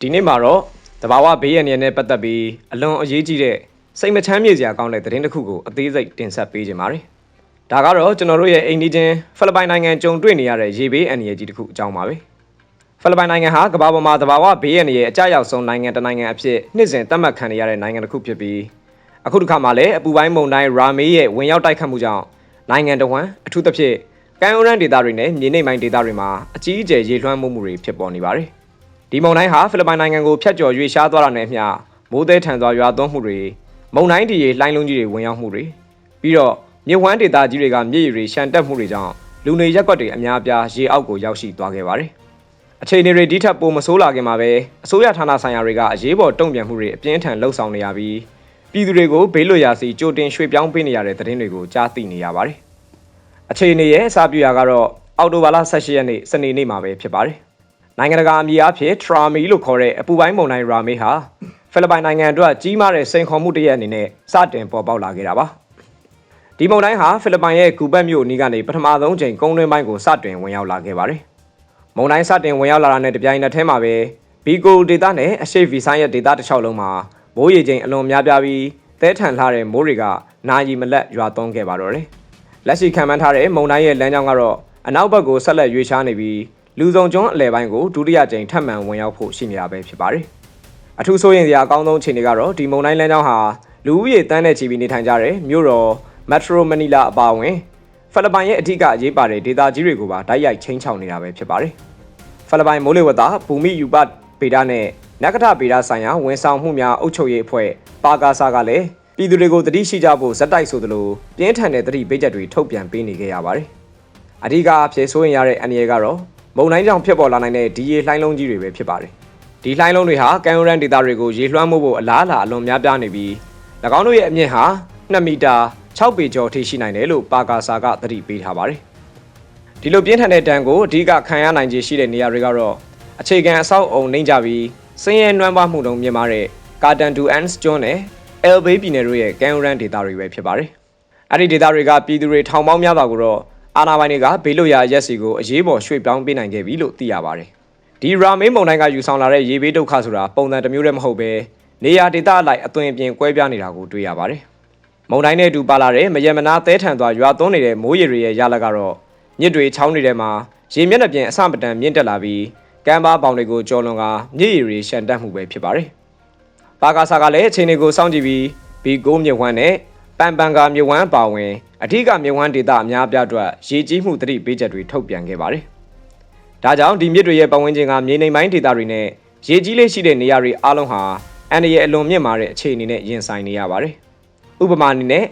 ဒီနေ့မှာတော့တဘာဝဘေးရန်ရနဲ့ပတ်သက်ပြီးအလွန်အရေးကြီးတဲ့စိတ်မချမ်းမြေစရာကောင်းတဲ့သတင်းတစ်ခုကိုအသေးစိတ်တင်ဆက်ပေးခြင်းပါတယ်။ဒါကတော့ကျွန်တော်တို့ရဲ့အိမ်နီးချင်းဖိလစ်ပိုင်နိုင်ငံကြုံတွေ့နေရတဲ့ရေဘေးအန္တရာယ်ကြီးတစ်ခုအကြောင်းပါပဲ။ဖိလစ်ပိုင်နိုင်ငံဟာကမ္ဘာပေါ်မှာတဘာဝဘေးရန်ရဲ့အကြရောက်ဆုံးနိုင်ငံတစ်နိုင်ငံအဖြစ်နှစ်စဉ်သတ်မှတ်ခံနေရတဲ့နိုင်ငံတစ်ခုဖြစ်ပြီးအခုတစ်ခါမှလည်းအပူပိုင်းမုန်တိုင်းရာမေးရဲ့ဝင်ရောက်တိုက်ခတ်မှုကြောင့်နိုင်ငံတော်ဝန်အထူးသဖြင့်ကမ်းရိုးတန်းဒေသတွေနဲ့မြေနိမ့်ပိုင်းဒေသတွေမှာအကြီးအကျယ်ရေလွှမ်းမှုမှုတွေဖြစ်ပေါ်နေပါတယ်။ ဒီမုန်တိုင်းဟာဖိလစ်ပိုင်နိုင်ငံကိုဖျက်ကျော်ရွေ့ရှားသွားတာနဲ့အမျှမိုးသည်ထန်စွာရွာသွန်းမှုတွေမုန်တိုင်းဒီရေလှိုင်းလုံးကြီးတွေဝင်ရောက်မှုတွေပြီးတော့မြစ်ဝှမ်းဒေသကြီးတွေကမြစ်ရေတွေရှန်တက်မှုတွေကြောင့်လူနေရက်ကွက်တွေအများအပြားရေအောက်ကိုရောက်ရှိသွားခဲ့ပါတယ်။အခြေအနေတွေဒီထက်ပိုမဆိုးလာခင်မှာပဲအစိုးရဌာနဆိုင်ရာတွေကအရေးပေါ်တုံ့ပြန်မှုတွေအပြင်းထန်လှုပ်ဆောင်နေရပြီးပြည်သူတွေကိုဘေးလွတ်ရာစီကြိုတင်ရွှေ့ပြောင်းပေးနေရတဲ့သတင်းတွေကိုကြားသိနေရပါတယ်။အခြေအနေရဲ့အစပြုရာကတော့အော်တိုဘာလ18ရက်နေ့စနေနေ့မှာပဲဖြစ်ပါတယ်။ နိုင်ငံတကာအမည်အဖြစ် Trami လို့ခေါ်တဲ့အပူပိုင်းမုန်တိုင်းရာမေးဟာဖိလစ်ပိုင်နိုင်ငံအတွက်ကြီးမားတဲ့စိန်ခေါ်မှုတစ်ရပ်အနေနဲ့စတင်ပေါ်ပေါက်လာခဲ့တာပါ။ဒီမုန်တိုင်းဟာဖိလစ်ပိုင်ရဲ့ဂူဘတ်မြို့အနီးကနေပထမဆုံးချိန်ကုန်းတွင်းပိုင်းကိုစတင်ဝင်ရောက်လာခဲ့ပါတယ်။မုန်တိုင်းစတင်ဝင်ရောက်လာတာနဲ့တပြိုင်နက်တည်းမှာပဲဘီကိုဒေတာနဲ့အရှိတ်ဗီဆိုင်ရဲ့ဒေတာတစ်လျှောက်လုံးမှာမိုးရေချိန်အလွန်များပြားပြီးသဲထန်လှတဲ့မိုးတွေကနာရီမလက်ရွာသွန်းခဲ့ပါတော့တယ်။လက်ရှိခံမှန်းထားတဲ့မုန်တိုင်းရဲ့လမ်းကြောင်းကတော့အနောက်ဘက်ကိုဆက်လက်ရွေ့ရှားနေပြီး လူစုံကျွန်းအလဲပိုင်းကိုဒုတိယကြိမ်ထပ်မံဝင်ရောက်ဖို့ရှိနေတာပဲဖြစ်ပါတယ်။အထူးဆိုရင်စရာအကောင်းဆုံးအခြေအနေကတော့ဒီမုန်တိုင်းလမ်းကြောင်းဟာလူဦးရေတန်းတဲ့ချီပြီးနေထိုင်ကြတဲ့မြို့တော်မက်ထရိုမနီလာအပါအဝင်ဖိလစ်ပိုင်ရဲ့အထူးအရေးပါတဲ့ဒေသကြီးတွေကိုပါတိုက်ရိုက်ချင်းချောင်နေတာပဲဖြစ်ပါတယ်။ဖိလစ်ပိုင်မိုးလေဝသဘူမိယူပတ်ပေဒနဲ့နဂထပေဒဆိုင်ရာဝန်ဆောင်မှုများအုပ်ချုပ်ရေးအဖွဲ့ပါကာဆာကလည်းပြည်သူတွေကိုတတိရှိကြဖို့ဇက်တိုက်ဆိုသလိုပြင်းထန်တဲ့တတိပေးချက်တွေထုတ်ပြန်ပေးနေခဲ့ရပါတယ်။အဓိကအဖြစ်ဆိုရင်ရတဲ့အန္တရာယ်ကတော့ မုန်တိုင်းကြောင့်ဖြစ်ပေါ်လာနိုင်တဲ့ဒီရေလှိုင်းလုံးကြီးတွေပဲဖြစ်ပါတယ်။ဒီလှိုင်းလုံးတွေဟာကန်ယိုရန်ဒေတာတွေကိုရေလွှမ်းမိုးဖို့အလားအလာအလွန်များပြားနေပြီး၎င်းတို့ရဲ့အမြင့်ဟာ2မီတာ6ပေကျော်ထိရှိနိုင်တယ်လို့ပါကာဆာကသတိပေးထားပါတယ်။ဒီလိုပြင်းထန်တဲ့တံကိုအဓိကခံရနိုင်ခြေရှိတဲ့နေရာတွေကတော့အခြေခံအဆောက်အုံနှိမ့်ကြပြီးစင်းရဲနွမ်းပါမှုတုံမြင်မာတဲ့ကာတန်တူအန်စ်ကျွန်းနဲ့အယ်ဘေးပြည်နယ်တို့ရဲ့ကန်ယိုရန်ဒေတာတွေပဲဖြစ်ပါတယ်။အဲ့ဒီဒေတာတွေကပြည်သူတွေထောင်ပေါင်းများစွာကိုတော့ အာဏာပိုင်တွေကဘေးလွတ်ရာရက်စီကိုအရေးပေါ်ရွှေ့ပြောင်းပေးနိုင်ခဲ့ပြီလို့သိရပါတယ်။ဒီရာမေးမုန်တိုင်းကယူဆောင်လာတဲ့ရေဘေးဒုက္ခဆိုတာပုံစံတစ်မျိုးတည်းမဟုတ်ပဲနေရာဒေသအလိုက်အသွင်အပြင်ကွဲပြားနေတာကိုတွေ့ရပါတယ်။မုန်တိုင်းနဲ့အတူပါလာတဲ့မယမနာသဲထန်သွားရွာသွန်းနေတဲ့မိုးရေတွေရဲ့ရလကတော့မြစ်တွေချောင်းတွေထဲမှာရေမျက်နှာပြင်အဆမတန်မြင့်တက်လာပြီးကမ်းပါးပေါင်တွေကိုကျော်လွန်ကမြစ်ရေတွေရှန်တက်မှုပဲဖြစ်ပါတယ်။ပါကာဆာကလည်းအချိန်တွေကိုစောင့်ကြည့်ပြီးဘီကိုမြဝန်းနဲ့ ပန်ပန်ကာမြဝန်းပါဝင်အထူးကမြဝန်းဒေသအများပြားအတွက်ရေကြီးမှုတတိပေးချက်တွေထုတ်ပြန်ခဲ့ပါတယ်။ဒါကြောင့်ဒီမြစ်တွေရဲ့ပတ်ဝန်းကျင်ကမြေနိမ့်ပိုင်းဒေသတွေနဲ့ရေကြီးလေးရှိတဲ့နေရာတွေအားလုံးဟာအန်ဒီရဲ့အလွန်မြင့်မာတဲ့အခြေအနေနဲ့ရင်ဆိုင်နေရပါတယ်။ဥပမာအနေနဲ့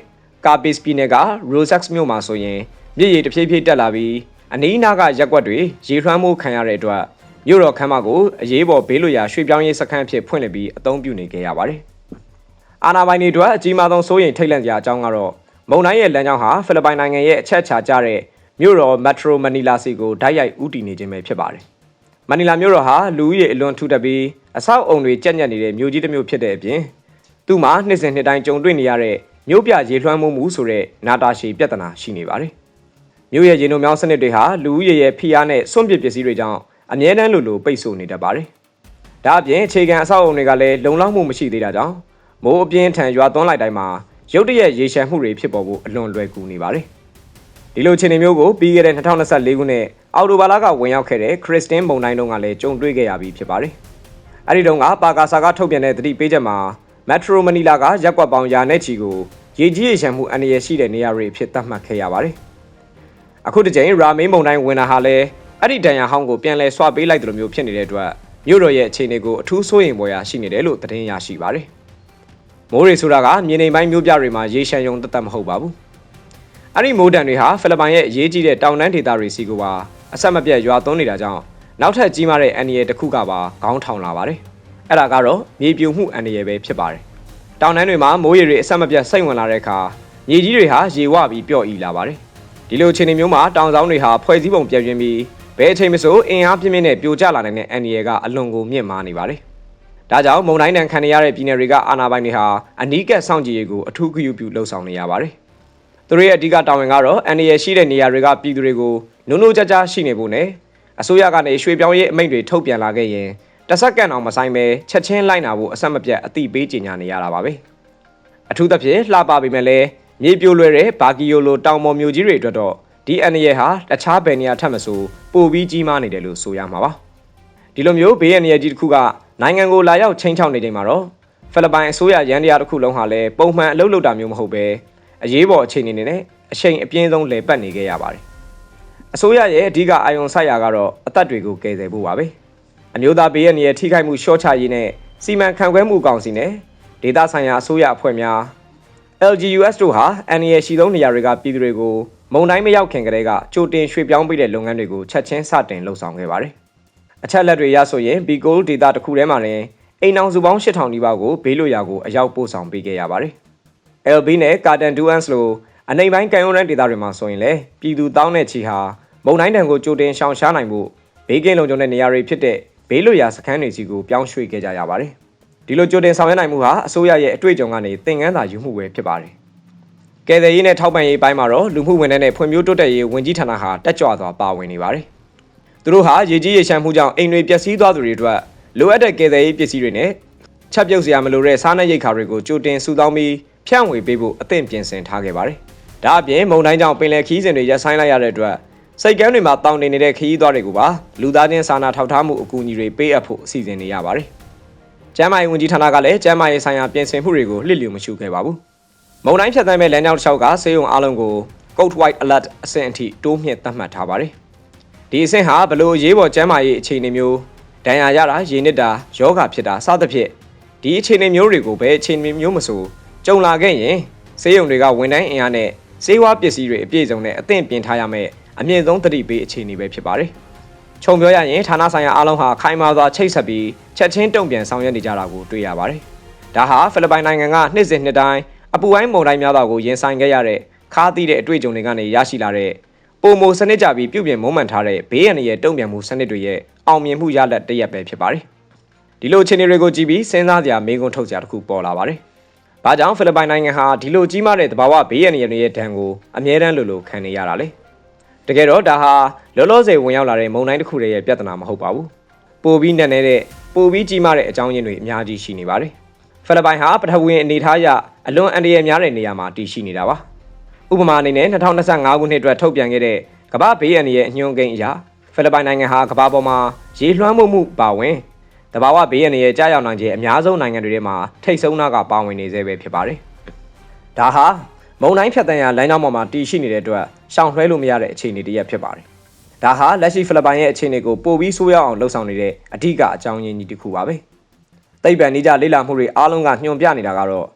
ကာပစ်ပြည်နယ်ကရိုဆက်မြို့မှာဆိုရင်မြစ်ရေတဖြည်းဖြည်းတက်လာပြီးအနီးနားကရက်ကွက်တွေရေလွှမ်းမှုခံရတဲ့အတွက်မြို့တော်ခမ်းမကိုအရေးပေါ်ဘေးလွတ်ရာရွှေ့ပြောင်းရေးစခန်းဖြစ်ဖွင့်လှစ်ပြီးအသုံးပြုနေခဲ့ရပါတယ်။ အာနာပိုင်တွေအတွက်အကြီးမားဆုံးစိုးရိမ်ထိတ်လန့်စရာအကြောင်းကတော့မုန်တိုင်းရဲ့လမ်းကြောင်းဟာဖိလစ်ပိုင်နိုင်ငံရဲ့အချက်အချာကျတဲ့မြို့တော်မက်ထရိုမနီလာစီကိုဓာတ်ရိုက်ဦးတည်နေခြင်းပဲဖြစ်ပါတယ်။မနီလာမြို့တော်ဟာလူဦးရေအလွန်ထူထပ်ပြီးအဆောက်အုံတွေကြက်ညက်နေတဲ့မြို့ကြီးတစ်မြို့ဖြစ်တဲ့အပြင်သူ့မှာနှစ်စဉ်နှစ်တိုင်းကြုံတွေ့နေရတဲ့မြို့ပြရေလွှမ်းမိုးမှုဆိုတဲ့နာတာရှည်ပြဿနာရှိနေပါတယ်။မြို့ရဲ့ရေနုံမြောင်းစနစ်တွေဟာလူဦးရေရဲ့ဖိအားနဲ့စွန့်ပစ်ပစ္စည်းတွေကြောင့်အမြဲတမ်းလိုလိုပိတ်ဆို့နေတတ်ပါတယ်။ဒါအပြင်အခြေခံအဆောက်အုံတွေကလည်းလုံလောက်မှုမရှိသေးတာကြောင့် မိုးအပြင်းထန်ရွာသွန်းလိုက်တိုင်းမှာရုတ်တရက်ရေရှမ်းမှုတွေဖြစ်ပေါ်ဖို့အလွန်လွယ်ကူနေပါတယ်။ဒီလိုအခြေအနေမျိုးကိုပြီးခဲ့တဲ့2024ခုနှစ်အောက်တိုဘာလကဝင်ရောက်ခဲ့တဲ့ခရစ်စတင်းမုန်တိုင်းတုန်းကလည်းကြုံတွေ့ခဲ့ရပြီးဖြစ်ပါတယ်။အဲဒီတုန်းကပါကာဆာကထုတ်ပြန်တဲ့သတိပေးချက်မှာမက်ထရိုမနီလာကရက်ကွက်ပေါင်းရာနဲ့ချီကိုရေကြီးရေရှမ်းမှုအန္တရာယ်ရှိတဲ့နေရာတွေအဖြစ်သတ်မှတ်ခဲ့ရပါတယ်။အခုတစ်ချိန်ရာမင်းမုန်တိုင်းဝင်တာဟာလည်းအဲ့ဒီဒဏ်ရာဟောင်းကိုပြန်လဲဆွပေးလိုက်တယ်လို့မျိုးဖြစ်နေတဲ့အတွက်မြို့တော်ရဲ့အခြေအနေကိုအထူးဆိုးရင်ပေါ်ရာရှိနေတယ်လို့သတင်းရရှိပါတယ်။ မိုးရေဆိုတာကမြေနေပိုင်းမြို့ပြတွေမှာရေရှမ်းယုံတသက်မဟုတ်ပါဘူး။အဲ့ဒီမိုးတံတွေဟာဖိလစ်ပိုင်ရဲ့အရေးကြီးတဲ့တောင်တန်းဒေသတွေစီကပါအဆက်မပြတ်ရွာသွန်းနေတာကြောင့်နောက်ထပ်ကြီးမားတဲ့အန္တရာယ်တစ်ခုကပါခေါင်းထောင်လာပါတယ်။အဲ့ဒါကတော့မြေပြိုမှုအန္တရာယ်ပဲဖြစ်ပါတယ်။တောင်တန်းတွေမှာမိုးရေတွေအဆက်မပြတ်စိတ်ဝင်လာတဲ့အခါမြေကြီးတွေဟာရေဝပြီးပျော့ဤလာပါတယ်။ဒီလိုအခြေအနေမျိုးမှာတောင်ဆောင်တွေဟာဖွဲ့စည်းပုံပြည့်ပြင်းပြီးဘယ်အချိန်မဆိုအင်အားပြင်းပြင်းနဲ့ပြိုကျလာနိုင်တဲ့အန်ဒီရယ်ကအလွန်ကိုမြင့်မားနေပါတယ်။ ဒါကြောင့်မုံတိုင်းတန်ခံရတဲ့ပြည်နယ်တွေကအာဏာပိုင်တွေဟာအနီးကပ်စောင့်ကြည့်ရေးကိုအထူးဂရုပြုလှုံ့ဆော်နေရပါတယ်။သူတို့ရဲ့အဓိကတာဝန်ကတော့အန်ဒီရယ်ရှိတဲ့နေရာတွေကပြည်သူတွေကိုနုံနုံကြကြရှိနေဖို့နဲ့အစိုးရကနေရွှေ့ပြောင်းရေးအမိန့်တွေထုတ်ပြန်လာခဲ့ရင်တစ်စက္ကန့်အောင်မဆိုင်ပဲချက်ချင်းလိုက်နာဖို့အဆက်မပြတ်အတိပေးကြေညာနေရတာပါပဲအထူးသဖြင့်လှပပေမဲ့လည်းမြေပြိုလွယ်တဲ့ဘာကီယိုလိုတောင်ပေါ်မျိုးကြီးတွေအတွက်တော့ဒီအန်ရဟာတခြားဘယ်နေရာထက်မဆိုပိုပြီးကြီးမားနေတယ်လို့ဆိုရမှာပါဒီလိုမျိုးဘေးအန္တရာယ်ကြီးတစ်ခုက နိုင်ငံကိုလာရောက်ချင်းချောက်နေချိန်မှာတော့ဖိလစ်ပိုင်အစိုးရရန်တရားတစ်ခုလုံးဟာလည်းပုံမှန်အလုပ်လုပ်တာမျိုးမဟုတ်ပဲအရေးပေါ်အခြေအနေနဲ့အချိန်အပြင်းဆုံးလည်ပတ်နေခဲ့ရပါတယ်အစိုးရရဲ့အဓိကအာရုံစိုက်ရာကတော့အသက်တွေကိုကယ်ဆယ်ဖို့ပါပဲအမျိုးသားဘေးအန္တရာယ်ထိခိုက်မှုရှော့ချရေးနဲ့စီမံခန့်ခွဲမှုကောင်စီနဲ့ဒေသဆိုင်ရာအစိုးရအဖွဲ့များ LGUS တို့ဟာအန်ရရှိသောနေရာတွေကပြည်သူတွေကိုမုံတိုင်းမရောက်ခင်ကတည်းကကြိုတင်ရွှေ့ပြောင်းပေးတဲ့လုပ်ငန်းတွေကိုချက်ချင်းစတင်လှုပ်ဆောင်ခဲ့ပါတယ်။ အချက်လက်တွေရဆိုရင် Bicol ဒေတာတစ်ခုထဲမှာလည်းအိမ်အောင်စုပေါင်း8000နီးပါးကိုဘေးလွတ်ရာကိုအရောက်ပို့ဆောင်ပေးခဲ့ရပါတယ်။ LB နဲ့ Carton Duans လိုအနေပိုင်းကန်ယုံရန်ဒေတာတွေမှာဆိုရင်လည်းပြည်သူတောင်းတဲ့ချီဟာမုံတိုင်းတံကိုကြိုတင်ရှောင်ရှားနိုင်ဖို့ဘေးကင်းလုံခြုံတဲ့နေရာတွေဖြစ်တဲ့ဘေးလွတ်ရာစခန်းတွေစီကိုပြောင်းရွှေ့ခဲ့ကြရပါတယ်။ဒီလိုကြိုတင်ဆောင်ရွက်နိုင်မှုဟာအစိုးရရဲ့အတွေ့အကြုံကနေသင်ခန်းစာယူမှုပဲဖြစ်ပါတယ်။ကယ်ဆယ်ရေးနဲ့ထောက်ပံ့ရေးပိုင်းမှာတော့လူမှုဝန်ထမ်းနဲ့ဖွံ့ဖြိုးတိုးတက်ရေးဝန်ကြီးဌာနဟာတက်ကြွစွာပါဝင်နေပါတယ်။ သူတို့ဟာရေကြီးရေရှမ်းမှုကြောင့်အိမ်တွေပျက်စီးသွားသူတွေအတွက်လိုအပ်တဲ့ကယ်ဆယ်ရေးပစ္စည်းတွေနဲ့ချက်ပြုတ်စရာမလိုတဲ့စားနပ်ရိက္ခာတွေကိုကြိုတင်စုဆောင်းပြီးဖြန့်ဝေပေးဖို့အသင့်ပြင်ဆင်ထားခဲ့ပါတယ်။ဒါအပြင်မုံတိုင်းကြောင့်ပင်လယ်ခီးစဉ်တွေရပ်ဆိုင်းလိုက်ရတဲ့အတွက်စိတ်ကမ်းတွေမှာတောင်းတင်နေတဲ့ခရီးသွားတွေကိုပါလူသားချင်းစာနာထောက်ထားမှုအကူအညီတွေပေးအပ်ဖို့အစီအစဉ်နေရပါတယ်။ကျန်းမာရေးဝန်ကြီးဌာနကလည်းကျန်းမာရေးဆိုင်ရာပြင်ဆင်မှုတွေကိုလှစ်လျူမရှုခဲ့ပါဘူး။မုံတိုင်းဖြတ်သန်းမဲ့လမ်းကြောင်းတစ်လျှောက်ကဆေးရုံအလုံးကို Code White Alert အဆင့်အထိတိုးမြင့်သတ်မှတ်ထားပါတယ်။ ဒီအဆင့်ဟာဘလို့ရေးပေါ်ကျန်းမာရေးအခြေအနေမျိုးဒဏ်ရာရတာရေနစ်တာယောဂဖြစ်တာစသဖြင့်ဒီအခြေအနေမျိုးတွေကိုပဲအခြေအနေမျိုးမဆိုကြုံလာခဲ့ရင်ဆေးရုံတွေကဝန်ထမ်းအင်အားနဲ့ဆေးဝါးပစ္စည်းတွေအပြည့်စုံနဲ့အသင့်ပြင်ထားရမယ်အမြင့်ဆုံးသတိပေးအခြေအနေပဲဖြစ်ပါတယ်။ခြုံပြောရရင်ဌာနဆိုင်ရာအားလုံးဟာခိုင်မာစွာချိတ်ဆက်ပြီးချက်ချင်းတုံ့ပြန်ဆောင်ရွက်နေကြတာကိုတွေ့ရပါတယ်။ဒါဟာဖိလစ်ပိုင်နိုင်ငံကနှစ်စဉ်နှစ်တိုင်းအပူပိုင်းမုန်တိုင်းများစွာကိုရင်ဆိုင်ခဲ့ရတဲ့ခါးသီးတဲ့အတွေ့အကြုံတွေကနေရရှိလာတဲ့ ပုံမိုစနစ်ကြပြီးပြုပြင်မုံမှန်ထားတဲ့ဘေးရန်ရဲ့တုံ့ပြန်မှုစနစ်တွေရဲ့အောင်မြင်မှုရလဒ်တစ်ရက်ပဲဖြစ်ပါတယ်။ဒီလိုအခြေအနေတွေကိုကြည့်ပြီးစဉ်းစားစရာမေးခွန်းထုတ်စရာတစ်ခုပေါ်လာပါတယ်။ဘာကြောင့်ဖိလစ်ပိုင်နိုင်ငံဟာဒီလိုကြီးမားတဲ့သဘာဝဘေးရန်တွေရဲ့ဒဏ်ကိုအမြဲတမ်းလိုလိုခံနေရတာလဲ။တကယ်တော့ဒါဟာလောလောဆယ်ဝင်ရောက်လာတဲ့မုံတိုင်းတစ်ခုတည်းရဲ့ပြဿနာမဟုတ်ပါဘူး။ပိုပြီးနက်နေတဲ့ပိုပြီးကြီးမားတဲ့အကြောင်းရင်းတွေအများကြီးရှိနေပါတယ်။ဖိလစ်ပိုင်ဟာပထဝီအနေထားအရအလွန်အန္တရာယ်များတဲ့နေရာမှာတည်ရှိနေတာပါ။ ဥပမာအနေနဲ့2025ခုနှစ်အတွက်ထုတ်ပြန်ခဲ့တဲ့ကမ္ဘာဘေးအန္တရာယ်အညွှန်းကိန်းအရဖိလစ်ပိုင်နိုင်ငံဟာကမ္ဘာပေါ်မှာရေလွှမ်းမိုးမှုပါဝင်တဘာဝဘေးရန်ရဲ့ကြားရောက်နိုင်ခြင်းအများဆုံးနိုင်ငံတွေထဲမှာထိတ်ဆုံးနာကပါဝင်နေသေးပဲဖြစ်ပါတယ်။ဒါဟာမုံတိုင်းဖြတ်တန်းရလမ်းကြောင်းပေါ်မှာတည်ရှိနေတဲ့အတွက်ရှောင်လွှဲလို့မရတဲ့အခြေအနေတစ်ရပ်ဖြစ်ပါတယ်။ဒါဟာလက်ရှိဖိလစ်ပိုင်ရဲ့အခြေအနေကိုပိုပြီးဆိုးရွားအောင်လှုပ်ဆောင်နေတဲ့အဓိကအကြောင်းရင်းကြီးတစ်ခုပါပဲ။သိပ္ပံနည်းကြလေ့လာမှုတွေအားလုံးကညွှန်ပြနေတာကတော့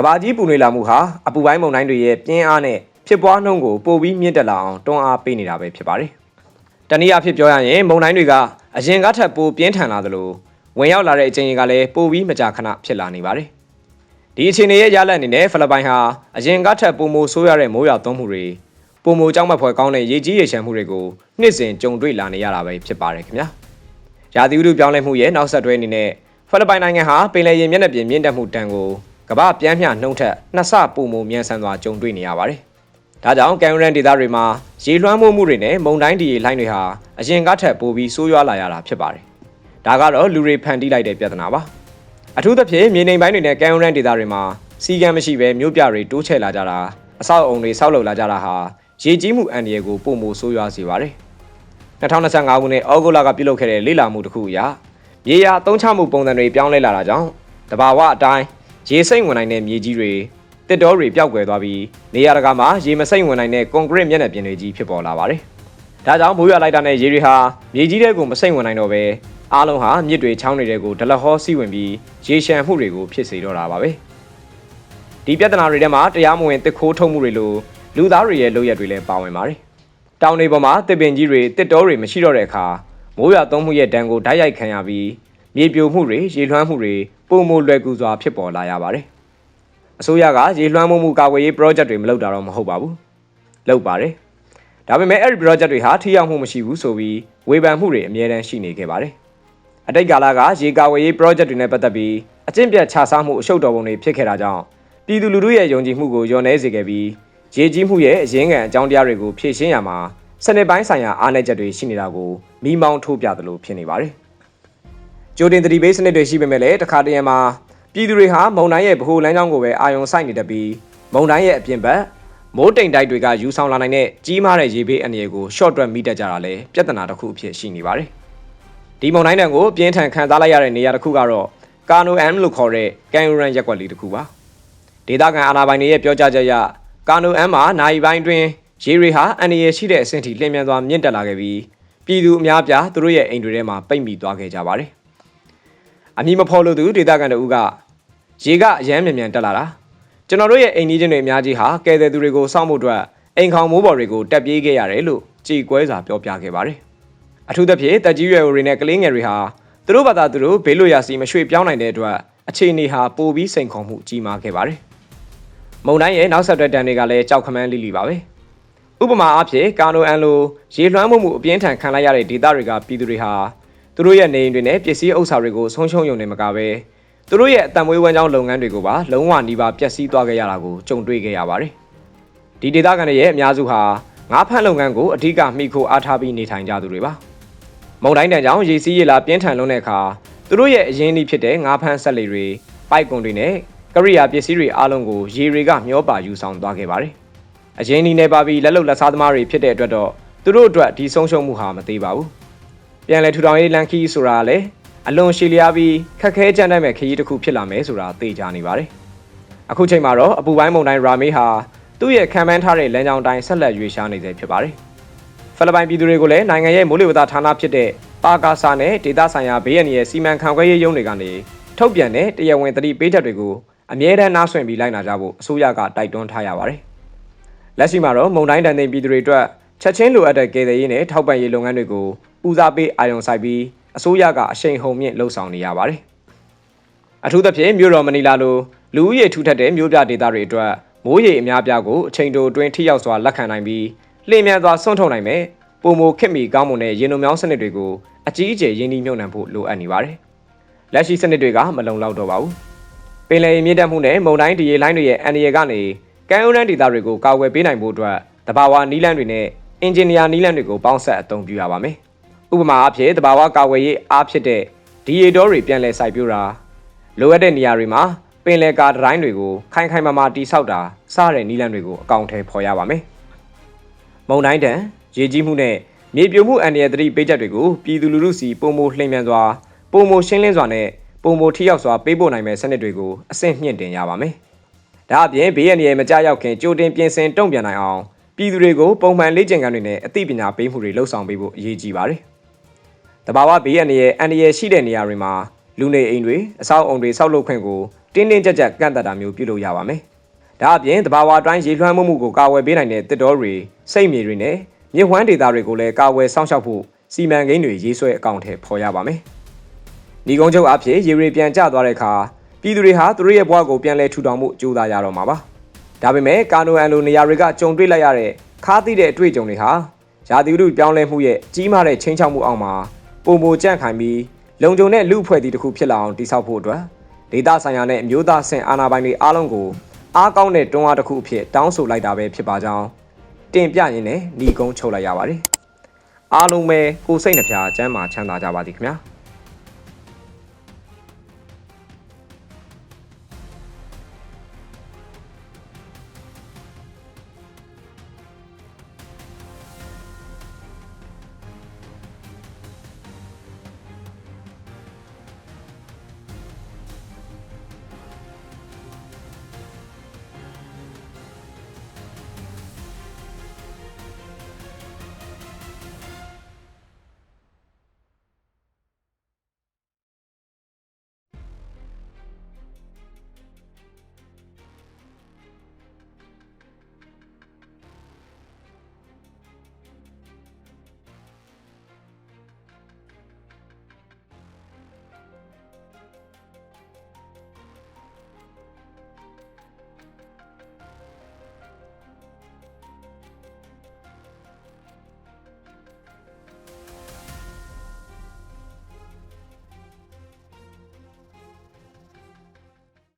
ကဘာကြီးပူနွေးလာမှုဟာအပူပိုင်းမုန်တိုင်းတွေရဲ့ပြင်းအားနဲ့ဖြစ်ပွားနှုန်းကိုပိုပြီးမြင့်တက်လာအောင်တွန်းအားပေးနေတာပဲဖြစ်ပါတယ်။တနည်းအားဖြင့်ပြောရရင်မုန်တိုင်းတွေကအရင်ကထက်ပိုပြင်းထန်လာသလိုဝင်ရောက်လာတဲ့အချိန်ကလည်းပိုပြီးမကြာခဏဖြစ်လာနေပါတယ်။ဒီအခြေအနေရဲ့ရလဒ်အနေနဲ့ဖိလစ်ပိုင်ဟာအရင်ကထက်ပိုမိုဆိုးရတဲ့မိုးရွာသွန်းမှုတွေပိုမိုကြောက်မက်ဖွယ်ကောင်းတဲ့ရေကြီးရေရှမ်းမှုတွေကိုနှစ်စဉ်ကြုံတွေ့လာနေရတာပဲဖြစ်ပါတယ်ခင်ဗျာ။ရာသီဥတုပြောင်းလဲမှုရဲ့နောက်ဆက်တွဲအနေနဲ့ဖိလစ်ပိုင်နိုင်ငံဟာပင်လယ်ရေမျက်နှာပြင်မြင့်တက်မှုတန်ကို ကမ္ဘာပြန်းပြနှုံထက်နှစ်ဆပိုမိုမြန်ဆန်စွာကြုံတွေ့နေရပါတယ်။ဒါကြောင့်ကန်ရန်ဒေသတွေမှာရေလွှမ်းမိုးမှုတွေနဲ့မုန်တိုင်းဒီရေလှိုင်းတွေဟာအရင်ကထက်ပိုပြီးဆိုးရွားလာရတာဖြစ်ပါတယ်။ဒါကတော့လူတွေဖန်တီးလိုက်တဲ့ပြဿနာပါ။အထူးသဖြင့်မြေနေပိုင်းတွေနဲ့ကန်ရန်ဒေသတွေမှာစီကံမရှိဘဲမြို့ပြတွေတိုးချဲ့လာကြတာအဆောက်အုံတွေဆောက်လုပ်လာကြတာဟာရေကြီးမှုအန္တရာယ်ကိုပုံမိုဆိုးရွားစေပါတယ်။2025ခုနှစ်ဩဂုတ်လကပြုလုပ်ခဲ့တဲ့လေ့လာမှုတစ်ခုအရမြေယာအသုံးချမှုပုံစံတွေပြောင်းလဲလာတာကြောင့်တဘာဝအတိုင်း ရေစိမ့်ဝင်နိုင်တဲ့မြေကြီးတွေတစ်တောတွေပျောက်ကွယ်သွားပြီးနေရာတကာမှာရေမစိမ့်ဝင်နိုင်တဲ့ကွန်ကရစ်မျက်နှာပြင်တွေကြီးဖြစ်ပေါ်လာပါတယ်။ဒါကြောင့်မိုးရွာလိုက်တာနဲ့ရေတွေဟာမြေကြီးတဲ့ကိုမစိမ့်ဝင်နိုင်တော့ပဲအားလုံးဟာမြစ်တွေချောင်းတွေကိုဒလဟောစီးဝင်ပြီးရေရှမ်းမှုတွေကိုဖြစ်စေတော့တာပါပဲ။ဒီပြဿနာတွေထဲမှာတရားမဝင်တစ်ခိုးထုတ်မှုတွေလိုလူသားတွေရဲ့လုပ်ရက်တွေလည်းပါဝင်ပါတယ်။တောင်တွေပေါ်မှာတစ်ပင်ကြီးတွေတစ်တောတွေမရှိတော့တဲ့အခါမိုးရွာသွန်းမှုရဲ့ဒဏ်ကိုဓာတ်ရိုက်ခံရပြီးမြေပြိုမှုတွေရေလွှမ်းမှုတွေ ပုံမလွယ်ကူစွာဖြစ်ပေါ်လာရပါတယ်။အစိုးရကရေလွှမ်းမိုးမှုကာကွယ်ရေး project တွေမလုပ်တာတော့မဟုတ်ပါဘူး။လုပ်ပါတယ်။ဒါပေမဲ့အဲ့ဒီ project တွေဟာထိရောက်မှုမရှိဘူးဆိုပြီးဝေဖန်မှုတွေအများတန်းရှိနေခဲ့ပါတယ်။အတိတ်ကာလကရေကာကွယ်ရေး project တွေနဲ့ပတ်သက်ပြီးအကျင့်ပြတ်ခြစားမှုအရှုပ်တော်ပုံတွေဖြစ်ခဲ့တာကြောင့်ပြည်သူလူထုရဲ့ယုံကြည်မှုကိုညှော်နှဲစေခဲ့ပြီးရေကြီးမှုရဲ့အရင်းခံအကြောင်းတရားတွေကိုဖြေရှင်းရမှာစနစ်ပိုင်းဆိုင်ရာအားနည်းချက်တွေရှိနေတာကိုမိမောင်းထိုးပြသလိုဖြစ်နေပါတယ်။ ကြိုတင်သတိပေးစနစ်တွေရှိပေမဲ့လည်းတခါတရံမှာပြည်သူတွေဟာမုံတိုင်းရဲ့ဗဟိုလမ်းကြောင်းကိုပဲအာရုံစိုက်နေတတ်ပြီးမုံတိုင်းရဲ့အပြင်ဘက်မိုးတိမ်တိုက်တွေကယူဆောင်လာနိုင်တဲ့ကြီးမားတဲ့ရေဘေးအန္တရာယ်ကို short တွက်မိတတ်ကြတာလည်းပြဿနာတစ်ခုအဖြစ်ရှိနေပါတယ်။ဒီမုံတိုင်းတန်ကိုပြင်းထန်ခံစားလိုက်ရတဲ့နေရာတစ်ခုကတော့ကာနိုအမ်လို့ခေါ်တဲ့ကန်ယူရန်ရက်ကွက်လေးတစ်ခုပါ။ဒေသခံအာဏာပိုင်တွေရဲ့ပြောကြားချက်အရကာနိုအမ်မှာနိုင်ပိုင်းတွင်ရေတွေဟာအန္တရာယ်ရှိတဲ့အဆင့်ထိလျင်မြန်စွာမြင့်တက်လာခဲ့ပြီးပြည်သူအများပြားသူတို့ရဲ့အိမ်တွေထဲမှာပိတ်မိသွားခဲ့ကြပါတယ်။ အမည်မဖော်လို့သူဒေသခံတဦးကရေကအရမ်းမြန်မြန်တက်လာတာကျွန်တော်တို့ရဲ့အိမ်ကြီးချင်းတွေအများကြီးဟာကယ်တယ်သူတွေကိုစောင့်ဖို့အတွက်အိမ်ခေါင်မိုးပေါ်တွေကိုတက်ပြေးခဲ့ရတယ်လို့ကြေကွဲစွာပြောပြခဲ့ပါတယ်။အထူးသဖြင့်တက်ကြီးရွယ်တွေနဲ့ကလေးငယ်တွေဟာသူတို့ဘာသာသူတို့ဘေးလွတ်ရာစီမရွှေ့ပြောင်းနိုင်တဲ့အတွက်အခြေအနေဟာပိုပြီးစိန်ခေါ်မှုကြီးမားခဲ့ပါတယ်။မုံတိုင်းရဲ့နောက်ဆက်တွဲတန်တွေကလည်းကြောက်ခမန်းလိလိပါပဲ။ဥပမာအားဖြင့်ကာနိုအန်လိုရေလွှမ်းမှုမှုအပြင်းထန်ခံလိုက်ရတဲ့ဒေသတွေကပြည်သူတွေဟာ သူတို့ရဲ့နေအိမ်တွေနဲ့ပစ္စည်းဥစ္စာတွေကိုဆုံးရှုံးရုံနဲ့မကဘဲသူတို့ရဲ့အတံမွေးဝမ်းကြောင်းလုပ်ငန်းတွေကိုပါလုံးဝနှီးပါပျက်စီးသွားခဲ့ရတာကိုကြုံတွေ့ခဲ့ရပါတယ်။ဒီဒေသခံတွေရဲ့အများစုဟာငါးဖမ်းလုပ်ငန်းကိုအဓိကမှီခိုအားထားပြီးနေထိုင်ကြသူတွေပါ။မုံတိုင်းတန်ကြောင့်ရေစီးရေလာပြင်းထန်လွန်းတဲ့အခါသူတို့ရဲ့အရင်းအနှီးဖြစ်တဲ့ငါးဖမ်းဆက်လေတွေပိုက်ကွန်တွေနဲ့ကရိယာပစ္စည်းတွေအားလုံးကိုရေတွေကမျောပါယူဆောင်သွားခဲ့ပါတယ်။အရင်းအနှီးနဲ့ပါပြီးလက်လုံလက်စားသမားတွေဖြစ်တဲ့အတွက်တော့သူတို့အတွက်ဒီဆုံးရှုံးမှုဟာမသေးပါဘူး။ ပြန်လည်ထူထောင်ရေးလန်ခီဆိုတာကလည်းအလွန်ရှည်လျားပြီးခက်ခဲကြမ်းတမ်းမဲ့ခရီးတစ်ခုဖြစ်လာမယ်ဆိုတာသိကြနေပါတယ်။အခုချိန်မှာတော့အပူပိုင်းမုန်တိုင်းရာမေးဟာသူ့ရဲ့ခံမှန်းထားတဲ့လမ်းကြောင်းတိုင်းဆက်လက်ရွေ့ရှားနေသေးဖြစ်ပါတယ်။ဖိလစ်ပိုင်ပြည်သူတွေကိုလည်းနိုင်ငံရဲ့မိုးလေဝသဌာနဖြစ်တဲ့ပါကာဆာနဲ့ဒေသဆိုင်ရာဘေးရန်ရဲ့စီမံခန့်ခွဲရေးရုံးတွေကနေထုတ်ပြန်တဲ့တရားဝင်သတိပေးချက်တွေကိုအမြဲတမ်းနားဆွင့်ပြီးလိုက်နာကြဖို့အစိုးရကတိုက်တွန်းထားရပါတယ်။လက်ရှိမှာတော့မုန်တိုင်းတန်တဲ့ပြည်သူတွေအတွက်ချက်ချင်းလိုအပ်တဲ့ကယ်ဆယ်ရေးနဲ့ထောက်ပံ့ရေးလုပ်ငန်းတွေကို ဦးစားပေးအာရုံစိုက်ပြီးအစိုးရကအရှိန်ဟုန်မြင့်လှုပ်ဆောင်နေရပါတယ်။အထူးသဖြင့်မြို့တော်မနီလာလိုလူဦးရေထူထပ်တဲ့မြို့ပြဒေသတွေအတွက်မိုးရေအများပြားကိုအချိန်တိုအတွင်းထိရောက်စွာလက်ခံနိုင်ပြီးလျင်မြန်စွာဆွန့်ထုတ်နိုင်မယ်။ပုံမခစ်မီကောင်းမွန်တဲ့ရေနုံမြောင်းစနစ်တွေကိုအကြီးအကျယ်ရင်းနှီးမြှုပ်နှံဖို့လိုအပ်နေပါတယ်။လက်ရှိစနစ်တွေကမလုံလောက်တော့ပါဘူး။ပင်လယ်ရေမြင့်တက်မှုနဲ့မုန်တိုင်းဒီရေလိုင်းတွေရဲ့အန္တရာယ်ကနေကမ်းရိုးတန်းဒေသတွေကိုကာကွယ်ပေးနိုင်ဖို့အတွက်တဘာဝနီးလန်းတွေနဲ့အင်ဂျင်နီယာနီးလန်းတွေကိုပေါင်းစပ်အသုံးပြုရပါမယ်။ ဥပမာအဖြစ်တဘာဝကာကွယ်ရေးအားဖြစ်တဲ့ဒီရေတောတွေပြန်လည်စိုက်ပျိုးတာလိုအပ်တဲ့နေရာတွေမှာပင်လယ်ကာဒတိုင်းတွေကိုခိုင်ခိုင်မာမာတိဆောက်တာစတဲ့နီးလန်းတွေကိုအကောင့်ထဲဖော်ရပါမယ်။မုံတိုင်းတန်ရေကြီးမှုနဲ့မြေပြိုမှုအန္တရာယ်သတိပေးချက်တွေကိုပြည်သူလူထုစီပုံမလှိမ်မြန်စွာပုံမရှင်းလင်းစွာနဲ့ပုံမထိရောက်စွာပေးပို့နိုင်မယ့်စနစ်တွေကိုအဆင့်မြင့်တင်ရပါမယ်။ဒါအပြင်ဘေးရန်ရည်မကြရောက်ခင်ကြိုတင်ပြင်ဆင်တုံ့ပြန်နိုင်အောင်ပြည်သူတွေကိုပုံမှန်လေ့ကျင့်ခန်းတွေနဲ့အသိပညာပေးမှုတွေလှုပ်ဆောင်ပေးဖို့အရေးကြီးပါတယ်။ တဘာဝဘေးရန်ရည်အန္တရာယ်ရှိတဲ့နေရာတွေမှာလူနေအိမ်တွေအဆောက်အုံတွေဆောက်လုပ်ခွင့်ကိုတင်းတင်းကြပ်ကြပ်ကန့်သတ်တာမျိုးပြုလုပ်ရပါမယ်။ဒါအပြင်တဘာဝအတိုင်းရေလွှမ်းမှုမှုကိုကာဝယ်ပေးနိုင်တဲ့တစ်တော်တွေစိတ်မြေတွေနဲ့မြစ်ဝှမ်းဒေသတွေကိုလည်းကာဝယ်စောင့်ရှောက်ဖို့စီမံကိန်းတွေရေးဆွဲအကောင့်ထဲပေါ်ရပါမယ်။ဒီကုန်းချုပ်အဖြစ်ရေရီပြန်ကျသွားတဲ့အခါပြည်သူတွေဟာသူတို့ရဲ့ဘဝကိုပြန်လဲထူထောင်မှုကြိုးစားရတော့မှာပါ။ဒါပေမဲ့ကာနိုအန်လိုနေရာတွေကကြုံတွေ့လိုက်ရတဲ့ခါးသိတဲ့အတွေ့အကြုံတွေဟာရာသီဥတုပြောင်းလဲမှုရဲ့ကြီးမားတဲ့ချင်းချောက်မှုအောက်မှာ ပုံပိုကြန့်ခိုင်ပြီးလုံခြုံတဲ့လူအဖွဲ့အစည်းတစ်ခုဖြစ်လာအောင်တည်ဆောက်ဖို့အတွက်ဒေတာဆိုင်ရာနဲ့အမျိုးသားဆင်အာဏာပိုင်တွေအားလုံးကိုအားကောင်းတဲ့တွန်းအားတစ်ခုအဖြစ်တောင်းဆိုလိုက်တာပဲဖြစ်ပါကြောင်းတင်ပြရင်းနဲ့ညီကုန်းချုပ်လိုက်ရပါတယ်။အားလုံးပဲကိုယ်စိတ်နှဖျားစမ်းမှာချမ်းသာကြပါသည်ခင်ဗျာ။